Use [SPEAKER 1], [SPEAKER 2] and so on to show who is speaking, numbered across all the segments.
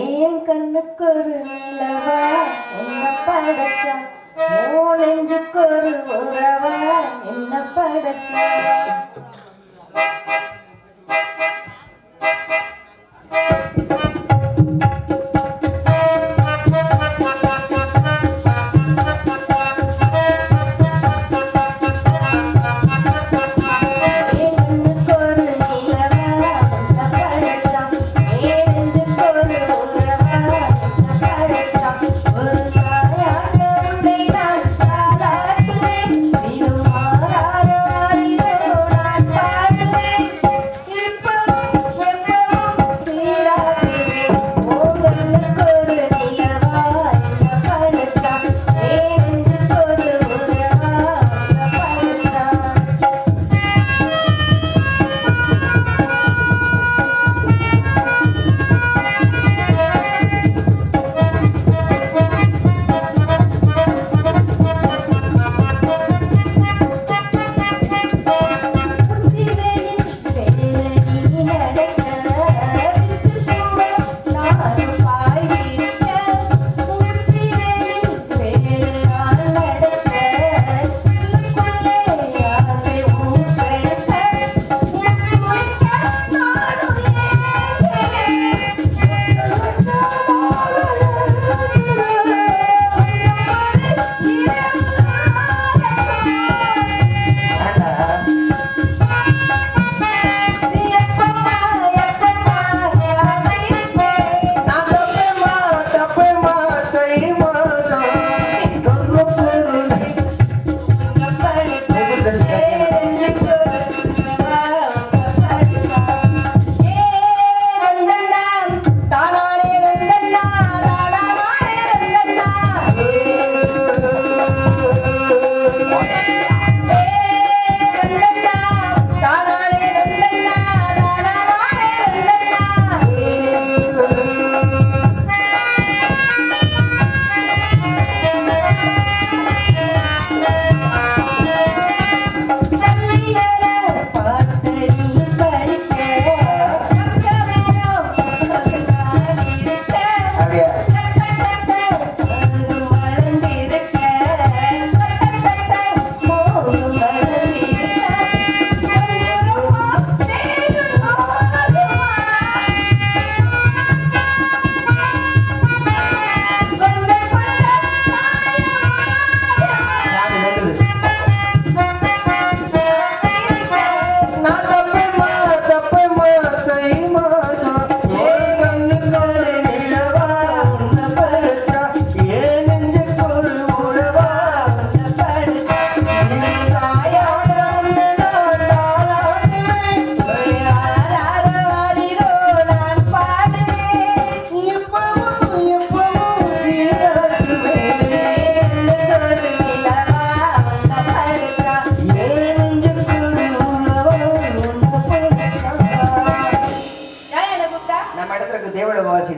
[SPEAKER 1] ஏன் கண்ணுக்கு ஒரு நல்லவா? என்ன படைச்சா? மூலெஞ்சுக்கு ஒரு உறவா? என்ன படைச்சா?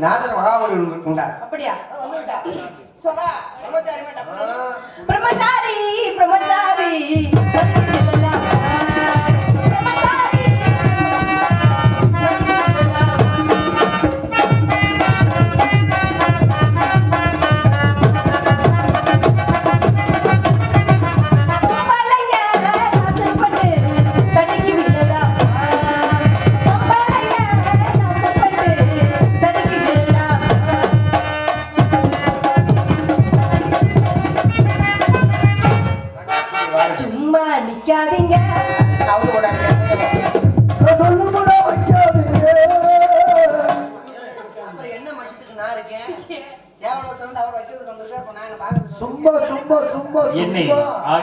[SPEAKER 2] நாதர் மகாபலி
[SPEAKER 1] உங்களுக்கு உண்டா அப்படியா? பிரம்மச்சாரி பிரம்மச்சாரி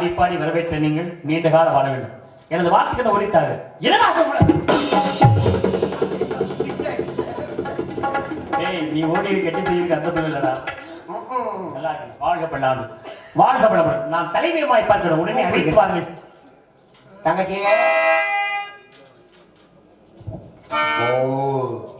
[SPEAKER 3] பாடி பாடி வரவேற்ற நீங்கள் நீண்ட காலம் வாழ வேண்டும். எனது வார்த்தைகளை உரித்தாரு ஏய் நீ ஓடி கெட்டி செய்யுங்க அந்த சொல்லலடா நல்லா இருக்கு. வாழ்க பண்ணாது நான் தலைமையமாய் பார்க்கிறேன் உடனே அழைத்து வாருங்கள்
[SPEAKER 2] தங்கச்சி
[SPEAKER 4] ஓ.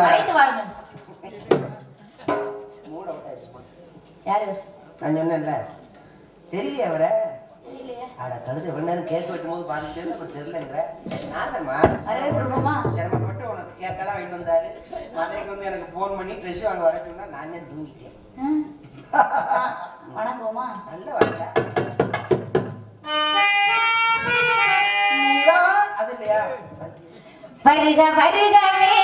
[SPEAKER 5] அழைத்து வாருங்க
[SPEAKER 2] மூட விட்டாச்சு
[SPEAKER 5] யாரு?
[SPEAKER 2] நான் சொன்னேன்ல. தெரியல அவரை?
[SPEAKER 5] தெரியலையே.
[SPEAKER 2] அட கழுது எவ்வளவு கேக் வெட்டும் போது பார்த்துட்டு அப்ப தெரியலங்கிற.
[SPEAKER 5] பிரம்மமா
[SPEAKER 2] சிரமப்பட்டு உனக்கு கேக்கெல்லாம் வாங்கிட்டு வந்தாரு. மதுரைக்கு வந்து எனக்கு ஃபோன் பண்ணி ட்ரெஸ் வாங்க வர சொன்னா நான் தான் தூங்கிட்டேன்.
[SPEAKER 5] வணக்கமா
[SPEAKER 2] நல்ல வாழ்க்கை அது இல்லையா?
[SPEAKER 5] வருக வருகவே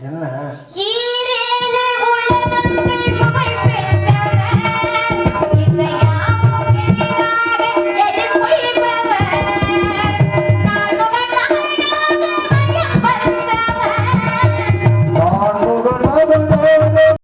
[SPEAKER 2] என்ன?